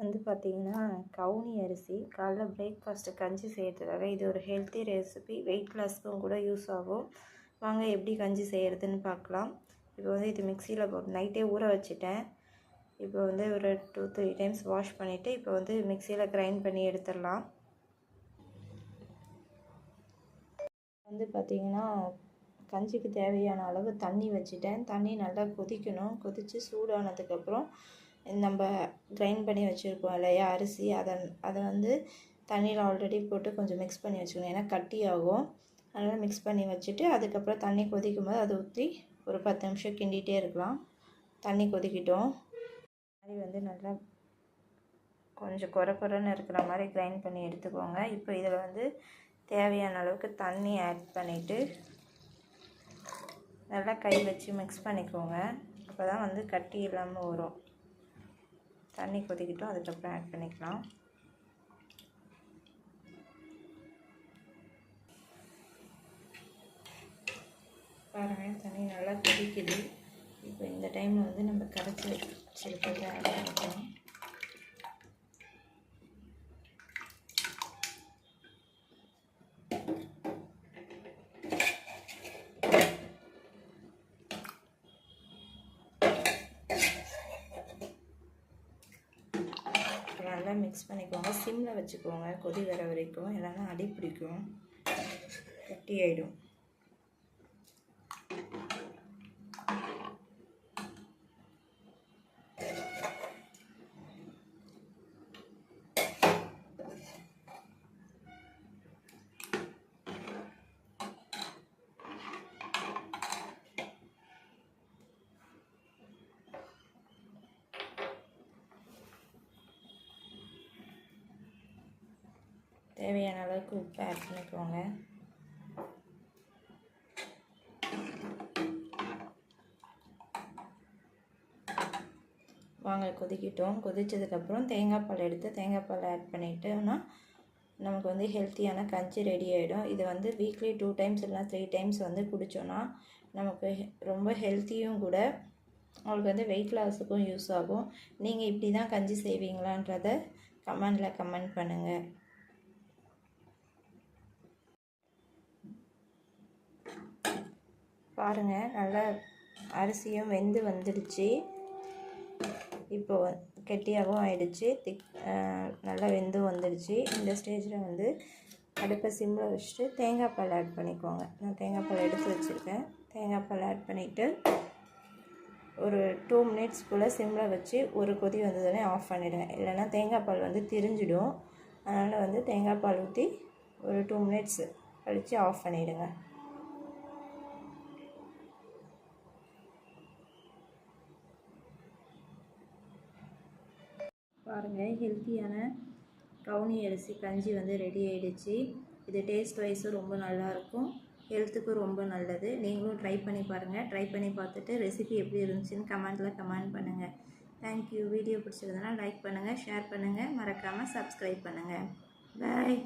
வந்து பார்த்திங்கன்னா கவுனி அரிசி காலைல பிரேக்ஃபாஸ்ட்டு கஞ்சி செய்கிறதுக்காக இது ஒரு ஹெல்த்தி ரெசிபி வெயிட் லாஸ்க்கும் கூட யூஸ் ஆகும். வாங்க எப்படி கஞ்சி செய்கிறதுன்னு பார்க்கலாம். இப்போ வந்து இது மிக்சியில் போட்டு நைட்டே ஊற வச்சுட்டேன். இப்போ வந்து ஒரு டூ த்ரீ டைம்ஸ் வாஷ் பண்ணிவிட்டு இப்போ வந்து மிக்சியில் கிரைண்ட் பண்ணி எடுத்துடலாம். வந்து பார்த்திங்கன்னா கஞ்சிக்கு தேவையான அளவு தண்ணி வச்சுட்டேன். தண்ணி நல்லா கொதிக்கணும். கொதித்து சூடானதுக்கப்புறம் நம்ம கிரைண்ட் பண்ணி வச்சுருக்கோம் இல்லையா அரிசி அதை அதை வந்து தண்ணியில் ஆல்ரெடி போட்டு கொஞ்சம் மிக்ஸ் பண்ணி வச்சுக்கணும். ஏன்னா கட்டி ஆகும். அதனால் மிக்ஸ் பண்ணி வச்சுட்டு அதுக்கப்புறம் தண்ணி கொதிக்கும் போது அதை ஊற்றி ஒரு பத்து நிமிஷம் கிண்டிகிட்டே இருக்கலாம். தண்ணி கொதிக்கிட்டோம். மாதிரி வந்து நல்லா கொஞ்சம் குறை குறைன்னு இருக்கிற மாதிரி கிரைண்ட் பண்ணி எடுத்துக்கோங்க. இப்போ இதில் வந்து தேவையான அளவுக்கு தண்ணி ஆட் பண்ணிவிட்டு நல்லா கை வச்சு மிக்ஸ் பண்ணிக்கோங்க. அப்போ தான் வந்து கட்டி இல்லாமல் வரும். தண்ணி கொதிக்கிட்டோம் அதுக்கப்புறம் ஆட் பண்ணிக்கலாம். பாருங்கள் தண்ணி நல்லா கொதிக்குது. இப்போ இந்த டைமில் வந்து நம்ம கரைச்சி வச்சுருக்கிறத ஆட் பண்ணிக்கலாம். நல்லா மிக்ஸ் பண்ணிக்கோங்க சிம்மில் வச்சுக்கோங்க கொதி வர வரைக்கும் இல்லைன்னா அடி பிடிக்கும். கட்டி ஆகிடும் தேவையான அளவுக்கு உப்பு ஆட் பண்ணிக்கோங்க. வாங்க கொதிக்கிட்டோம். கொதித்ததுக்கப்புறம் தேங்காய் பால் எடுத்து தேங்காய் பால் ஆட் பண்ணிட்டோம்னா நமக்கு வந்து ஹெல்த்தியான கஞ்சி ரெடி ஆகிடும் இது வந்து வீக்லி டூ டைம்ஸ் இல்லைனா த்ரீ டைம்ஸ் வந்து குடித்தோன்னா நமக்கு ரொம்ப ஹெல்த்தியும் கூட அவங்களுக்கு வந்து வெயிட் லாஸுக்கும் யூஸ் ஆகும். நீங்கள் இப்படி தான் கஞ்சி செய்வீங்களான்றத கமெண்டில் கமெண்ட் பண்ணுங்கள் பாருங்கள் நல்லா அரிசியும் வெந்து வந்துடுச்சு. இப்போ கெட்டியாகவும் ஆயிடுச்சு. திக் நல்லா வெந்து வந்துடுச்சு. இந்த ஸ்டேஜில் வந்து அடுப்பை சிம்மில் வச்சுட்டு தேங்காய் பால் ஆட் பண்ணிக்கோங்க. நான் தேங்காய் பால் எடுத்து வச்சுருக்கேன். தேங்காய் பால் ஆட் பண்ணிவிட்டு ஒரு டூ மினிட்ஸ் போல் சிம்மில் வச்சு ஒரு கொதி வந்ததுனே ஆஃப் பண்ணிவிடுங்க இல்லைனா தேங்காய் பால் வந்து திரிஞ்சிடும். அதனால் வந்து தேங்காய் பால் ஊற்றி ஒரு டூ மினிட்ஸ் கழித்து ஆஃப் பண்ணிவிடுங்க பாருங்கள் ஹெல்த்தியான கவுனி அரிசி கஞ்சி வந்து ரெடி ஆகிடுச்சு இது டேஸ்ட் வைஸும் ரொம்ப நல்லாயிருக்கும் ஹெல்த்துக்கும் ரொம்ப நல்லது. நீங்களும் ட்ரை பண்ணி பாருங்கள் ட்ரை பண்ணி பார்த்துட்டு ரெசிபி எப்படி இருந்துச்சுன்னு கமெண்ட்டில் கமெண்ட் பண்ணுங்கள் தேங்க்யூ வீடியோ பிடிச்சிருந்தனா லைக் பண்ணுங்கள் ஷேர் பண்ணுங்கள் மறக்காமல் சப்ஸ்கிரைப் பண்ணுங்கள் பாய்